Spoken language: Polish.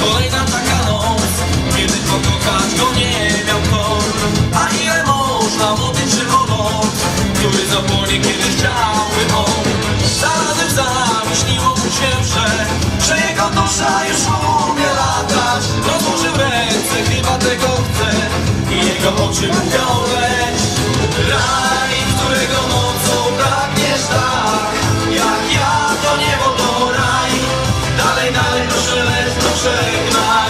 kolejna taka noc Kiedy pokochać go nie miał kor A ile można młody czy olot Który zapłonie kiedy chciałby on? Zarazem zamyśliło mu się, że Że jego dusza już umie latać. Rozłożył ręce, chyba tego chce. I jego oczy mówią żegna.